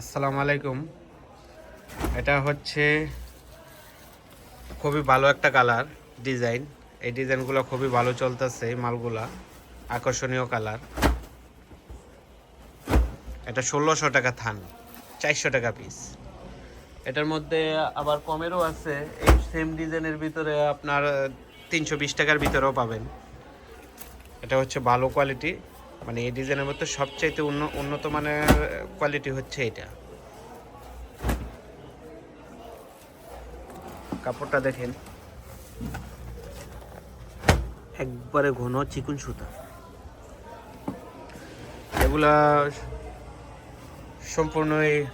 আসসালামু আলাইকুম। এটা হচ্ছে খুবই ভালো একটা কালার ডিজাইন। এই ডিজাইনগুলো খুবই ভালো চলতেছে এই মালগুলা। আকর্ষণীয় কালার। এটা ষোলোশো টাকা থান, চারশো টাকা পিস এটার মধ্যে আবার কমেরও আছে। এই সেম ডিজাইনের ভিতরে আপনার তিনশো বিশ টাকার ভিতরেও পাবেন। এটা হচ্ছে ভালো কোয়ালিটি মানে এই ডিজাইনের মধ্যে সবচাইতে উন্ন- উন্নত মানের কোয়ালিটি হচ্ছে এটা। কাপড়টা দেখেন। একবারে ঘন চিকুন সুতা। এগুলা সম্পূর্ণই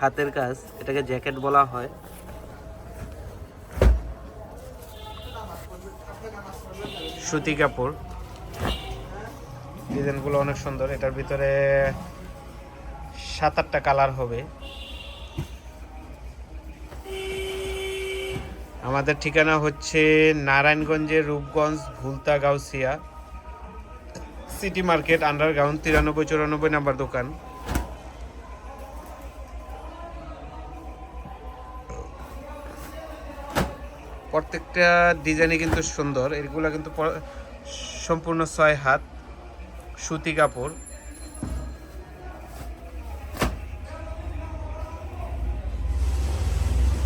হাতের কাজ, এটাকে জ্যাকেট বলা হয়। সুতি কাপড়। ডিজাইনগুলো অনেক সুন্দর। এটার ভিতরে সাত, আটটা কালার হবে। আমাদের ঠিকানা হচ্ছে নারায়ণগঞ্জের Rupganj, Bhulta, Gausia. City market, underground, তিরানব্বই, চুরানব্বই নাম্বার দোকান। প্রত্যেকটা ডিজাইনই কিন্তু সুন্দর। এগুলো কিন্তু সম্পূর্ণ ছয় হাত। সুতি কাপড়